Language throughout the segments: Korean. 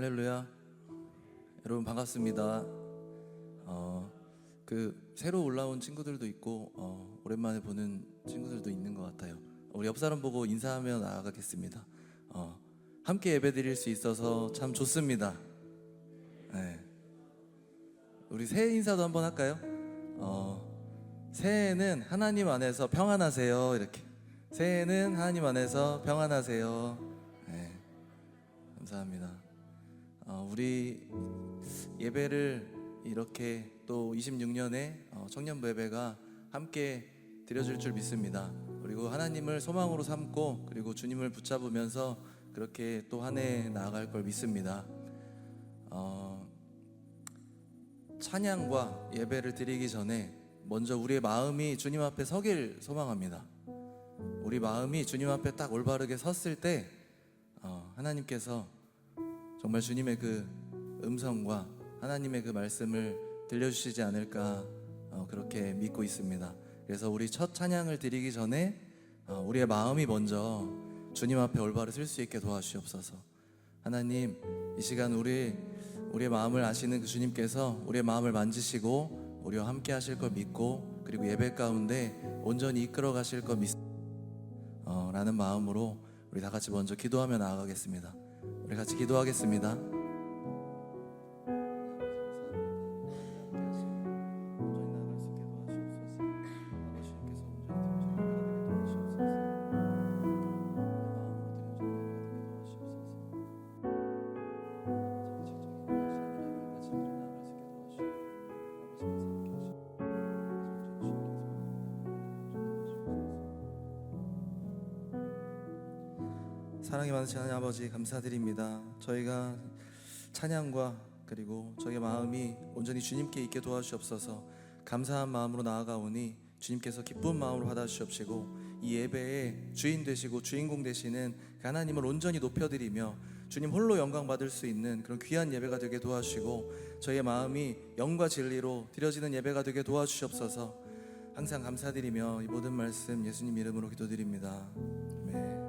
할렐루야. 여러분 반갑습니다. 어, 그 새로 올라온 친구들도 있고 어, 오랜만에 보는 친구들도 있는 것 같아요. 우리 옆 사람 보고 인사하며 나아가겠습니다. 어, 함께 예배드릴 수 있어서 참 좋습니다. 네. 우리 새해 인사도 한번 할까요? 어, 새해는 하나님 안에서 평안하세요. 이렇게. 새해는 하나님 안에서 평안하세요. 네. 감사합니다. 어, 우리 예배를 이렇게 또 26년에 어, 청년부 예배가 함께 드려질 줄 믿습니다. 그리고 하나님을 소망으로 삼고 그리고 주님을 붙잡으면서 그렇게 또 한 해 나아갈 걸 믿습니다. 어, 찬양과 예배를 드리기 전에 먼저 우리의 마음이 주님 앞에 서길 소망합니다. 우리 마음이 주님 앞에 딱 올바르게 섰을 때 어, 하나님께서 정말 주님의 그 음성과 하나님의 그 말씀을 들려주시지 않을까 어, 그렇게 믿고 있습니다. 그래서 우리 첫 찬양을 드리기 전에 어, 우리의 마음이 먼저 주님 앞에 올바로 설 수 있게 도와주시옵소서. 하나님 이 시간 우리 우리의 마음을 아시는 그 주님께서 우리의 마음을 만지시고 우리와 함께 하실 걸 믿고 그리고 예배 가운데 온전히 이끌어 가실 걸 믿. 어, 라는 마음으로 우리 다 같이 먼저 기도하며 나아가겠습니다. 우리 같이 기도하겠습니다. 사랑이 많으신 하나님 아버지 감사드립니다. 저희가 찬양과 그리고 저희의 마음이 온전히 주님께 있게 도와주시옵소서. 감사한 마음으로 나아가오니 주님께서 기쁜 마음으로 받아주시옵시고 이 예배의 주인 되시고 주인공 되시는 그 하나님을 온전히 높여드리며 주님 홀로 영광 받을 수 있는 그런 귀한 예배가 되게 도와주시고 저희의 마음이 영과 진리로 드려지는 예배가 되게 도와주시옵소서. 항상 감사드리며 이 모든 말씀 예수님 이름으로 기도드립니다. 아멘.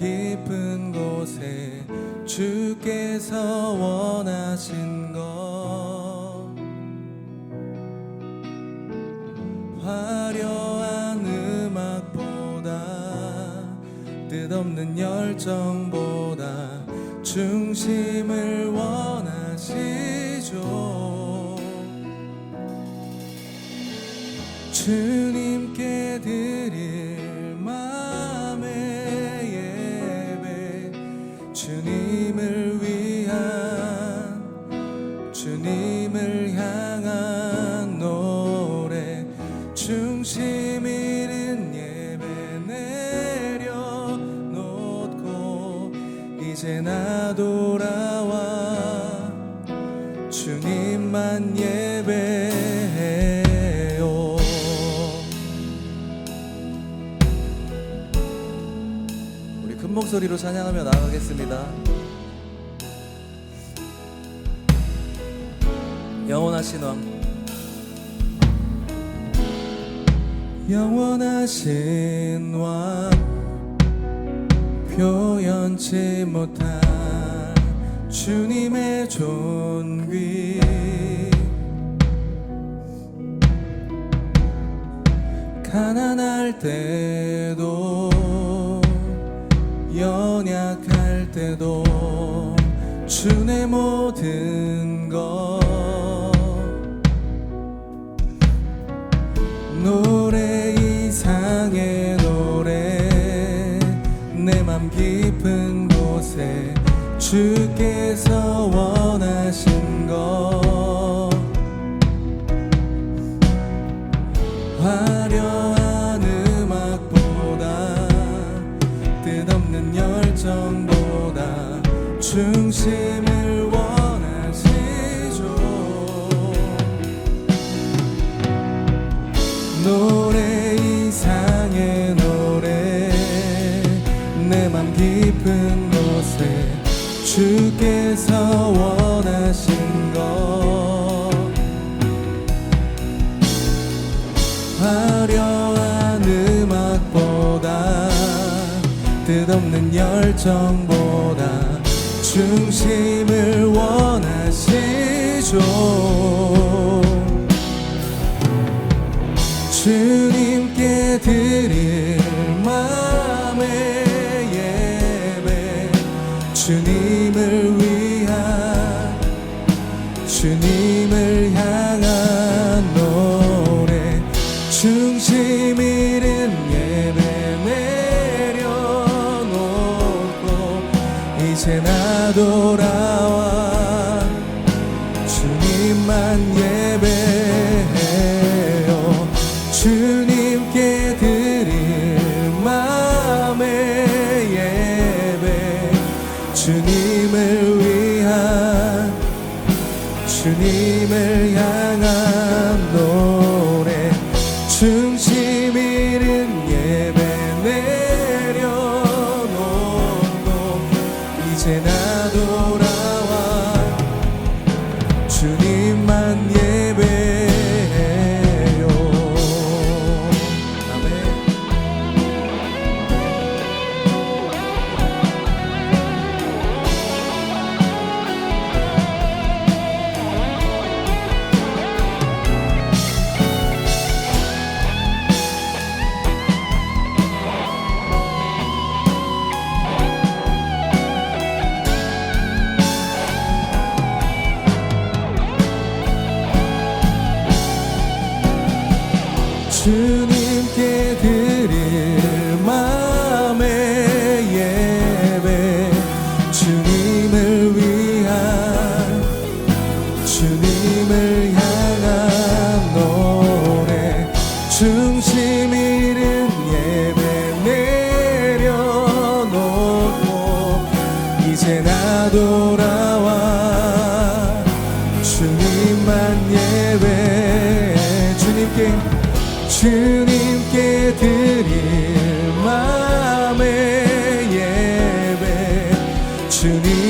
깊은 곳에 주께서 원 잃은 예배 내려놓고 이제 나 돌아와 주님만 예배해요. 우리 큰 목소리로 찬양하며 나아가겠습니다. 영원하신 왕 영원하신 왕 표현치 못한 주님의 존귀. 가난할 때도 연약할 때도 주의 모든 것 곳에 주께서 원하신 것. 화려한 음악보다 뜻없는 열정보다 중심 뜻없는 열정보다 중심을 원하시죠. 주님께 드릴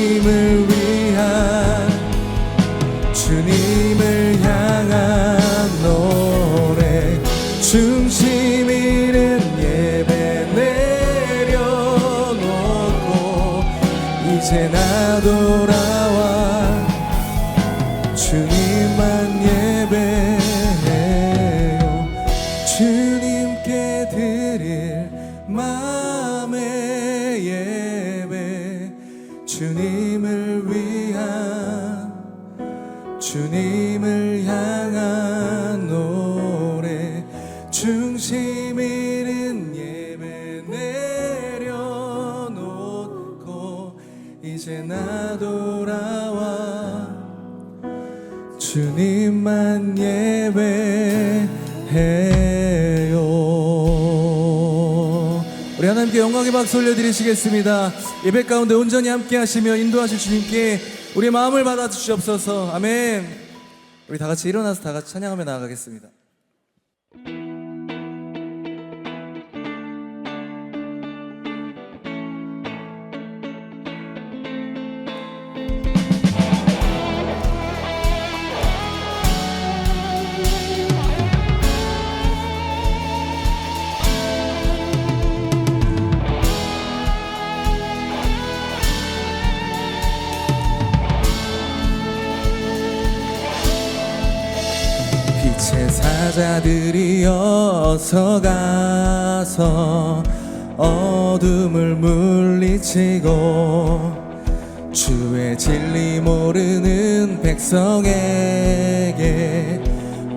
주님을 위한 주님을 향한 노래. 중심 잃은 예배 내려놓고 이제 나 돌아 주님만 예배해요. 우리 하나님께 영광의 박수 올려드리시겠습니다. 예배 가운데 온전히 함께 하시며 인도하실 주님께 우리의 마음을 받아 주시옵소서. 아멘. 우리 다 같이 일어나서 다 같이 찬양하며 나아가겠습니다 사자들이 어서 가서 어둠을 물리치고 주의 진리 모르는 백성에게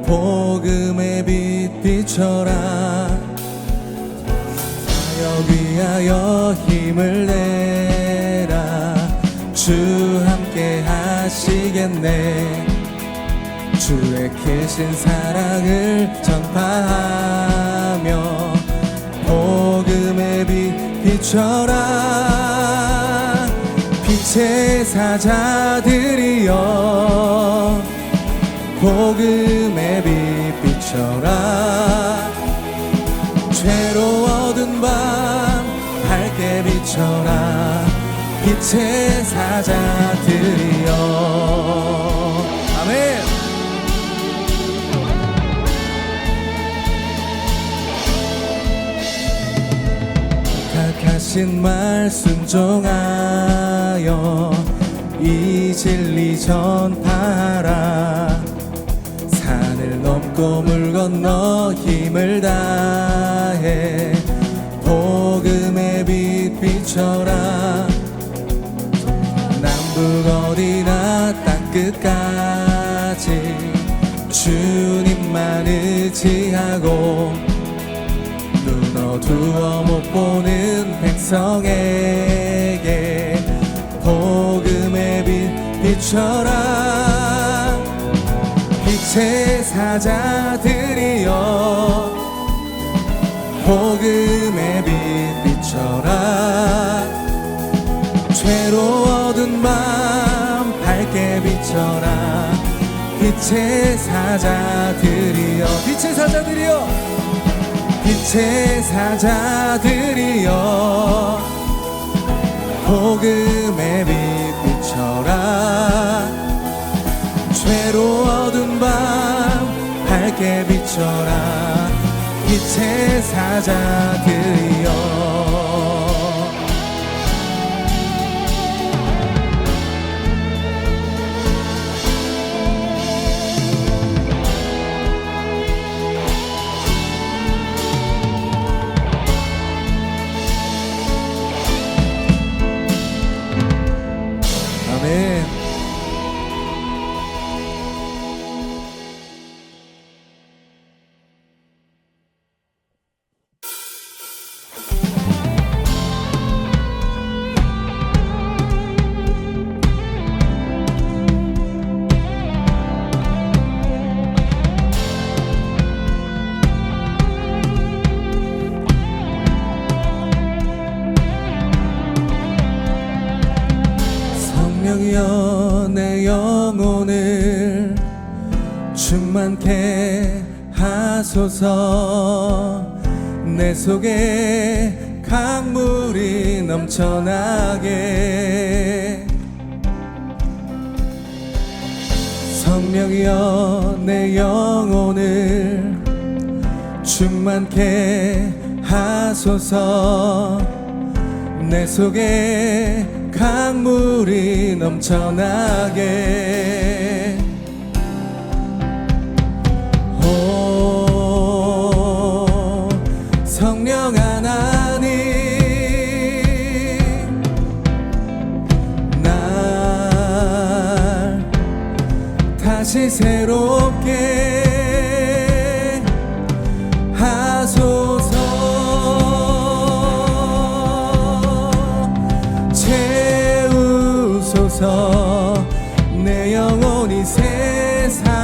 복음의 빛 비춰라. 사역 위하여 힘을 내라. 주 함께 하시겠네 주의 크신 사랑을 전파하며 복음의 빛 비춰라 빛의 사자들이여 복음의 빛 비춰라 죄로워든 밤 밝게 비춰라 빛의 사자들이여 하신 말 순종하여 이 진리 전파하라. 산을 넘고 물 건너 힘을 다해 복음의 빛 비춰라. 남북 어디나 땅끝까지 주님만 의지하고 눈 어두워 못 보는 백성에게 복음의 빛 비춰라. 빛의 사자들이여 복음의 빛 비춰라. 죄로워든 밤 밝게 비춰라. 빛의 사자들이여 빛의 사자들이여 빛의 사자들이여 복음의 빛 비춰라. 죄로워든 밤 밝게 비춰라. 빛의 사자들이여 하소서. 내 속에 강물이 넘쳐나게. 성령이여 내 영혼을 충만케 하소서. 내 속에 강물이 넘쳐나게 다시 새롭게 하소서. 채우소서. 내 영혼이 세상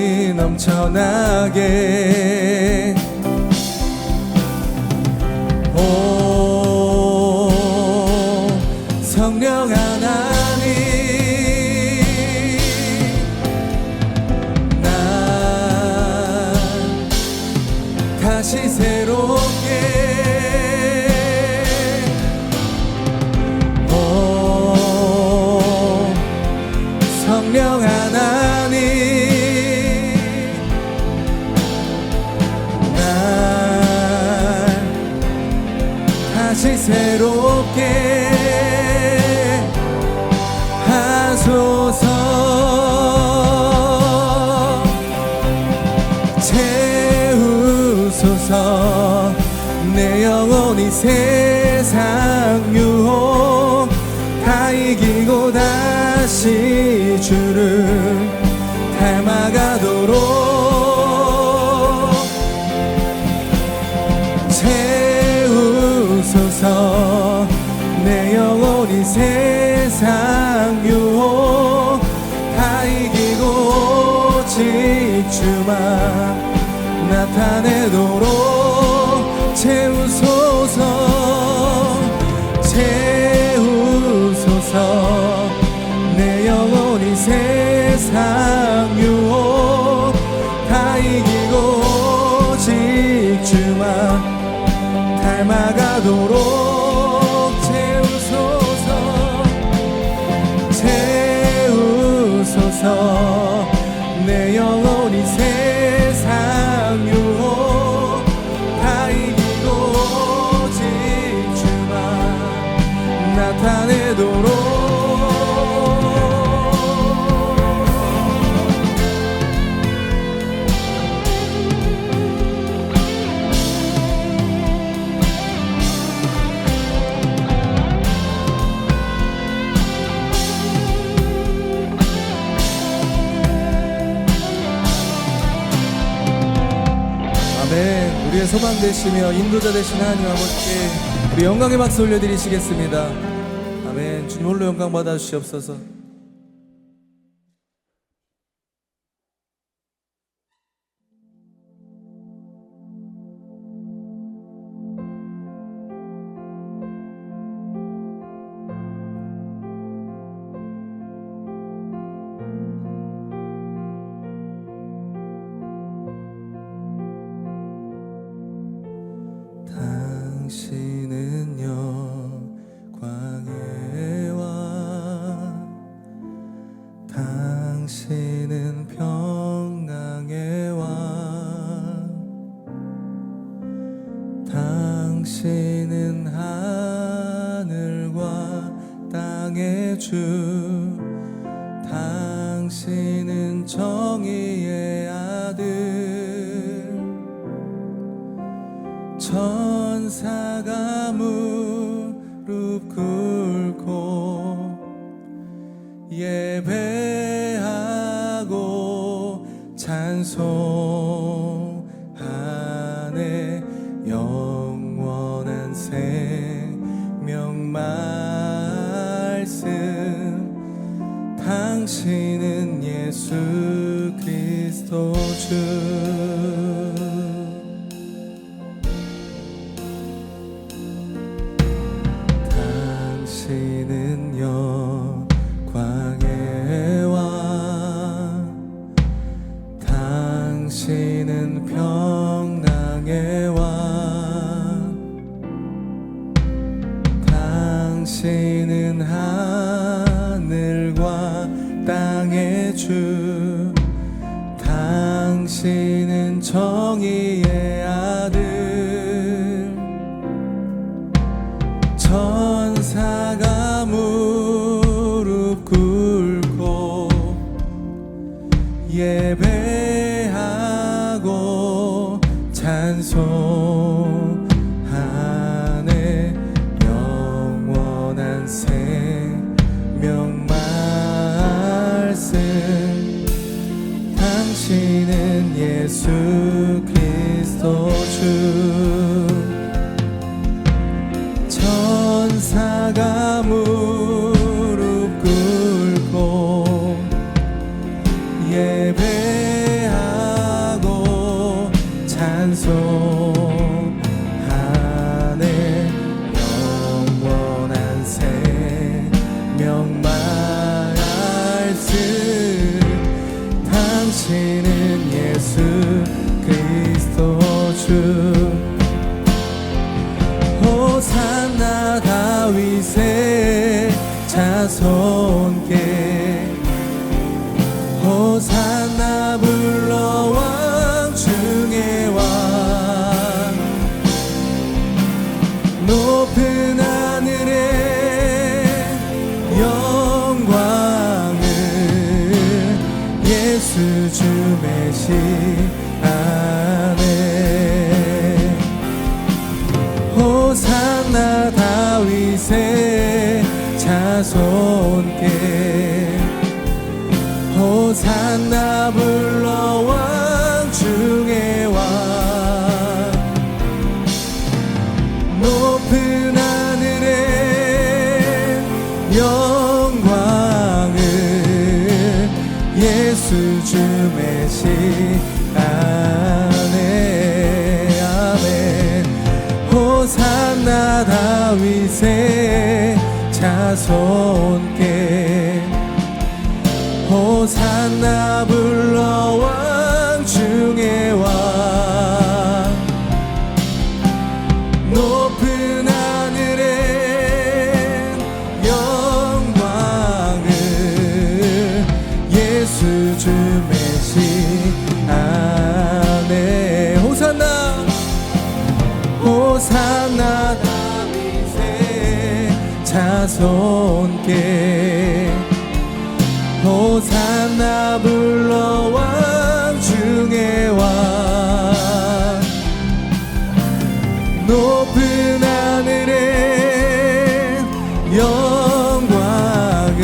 넘쳐나게. 오 성령 하나님 나 다시 새롭 새롭게 하소서. 채우소서. 내 영혼이 세상 유혹 다 이기고 다시 주를 닮아가도록. 채우소서 내 영혼이 세상 유혹 다 이기고 오직 주만 나타내도록 채우소서 채우소서 되시며 인도자 되신 하나님 아버지께 우리 영광의 박수 올려드리시겠습니다. 아멘. 주님 홀로 영광 받아 주시옵소서. 당 영원한 생명 말씀. 당신은 예수 되시는 예수 손께 자손께 호산나 중의 왕 높은 하늘에 영광을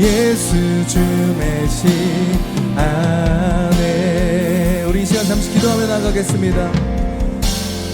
예수 주 메시아네 우리 이 시간 잠시 기도하며 나가겠습니다.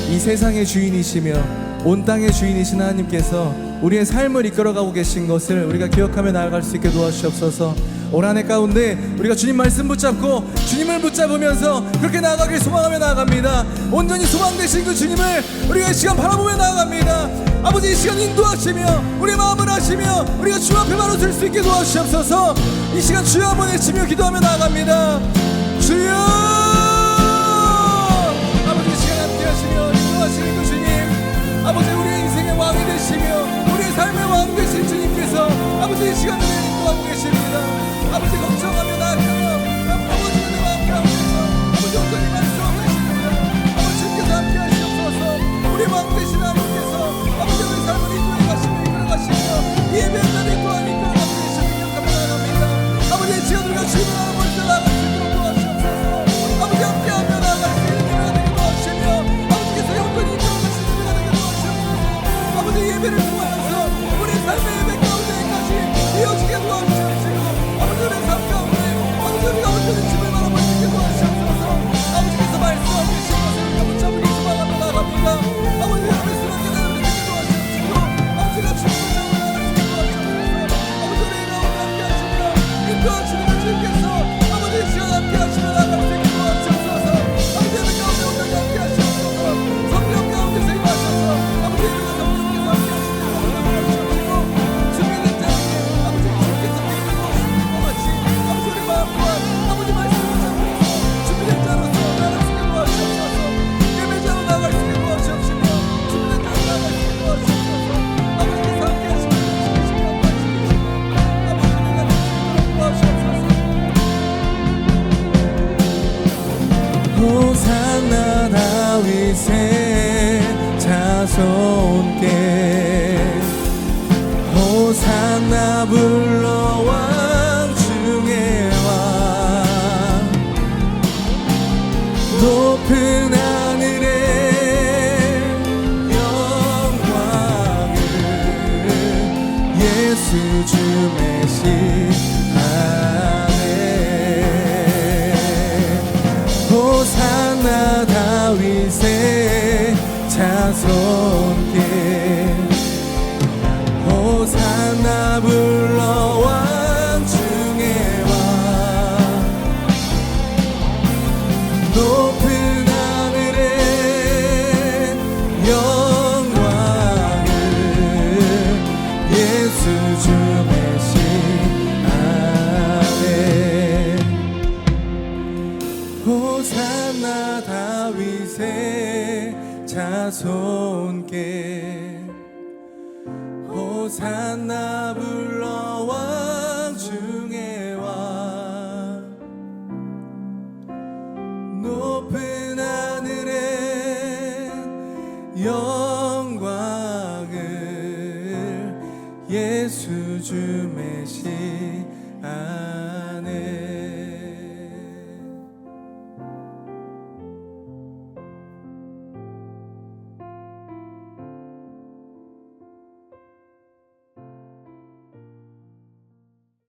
이 세상의 주인이시며 온 땅의 주인이신 하나님께서 우리의 삶을 이끌어가고 계신 것을 우리가 기억하며 나아갈 수 있게 도와주시옵소서. 올 한해 가운데 우리가 주님 말씀 붙잡고 주님을 붙잡으면서 그렇게 나아가길 소망하며 나아갑니다. 온전히 소망되신 그 주님을 우리가 이 시간 바라보며 나아갑니다. 아버지 이 시간 인도하시며 우리의 마음을 하시며 우리가 주 앞에 바로 설수 있게 도와주시옵소서. 이 시간 주여 한번 외치며 기도하며 나아갑니다. 주여! 아버지 이 시간 함께 하시며 인도하시는 그 주님 아버지 우리의 인생의 왕이 되시며 우리의 삶의 왕 되신 주님께서 아버지 이 시간 우리를 인도하고 계십니다. 아버지 걱정하며 나아가며 아버지 은혜와 함께 하옵소서 아버지 온전히 말씀하십니다 아버지 주께서 함께 하시옵소서. 우리 왕 되신 하나님께서 아버지 우리 삶을 인도해 가시며 이끌어 가시며 이 예배 다윗의 자손 소리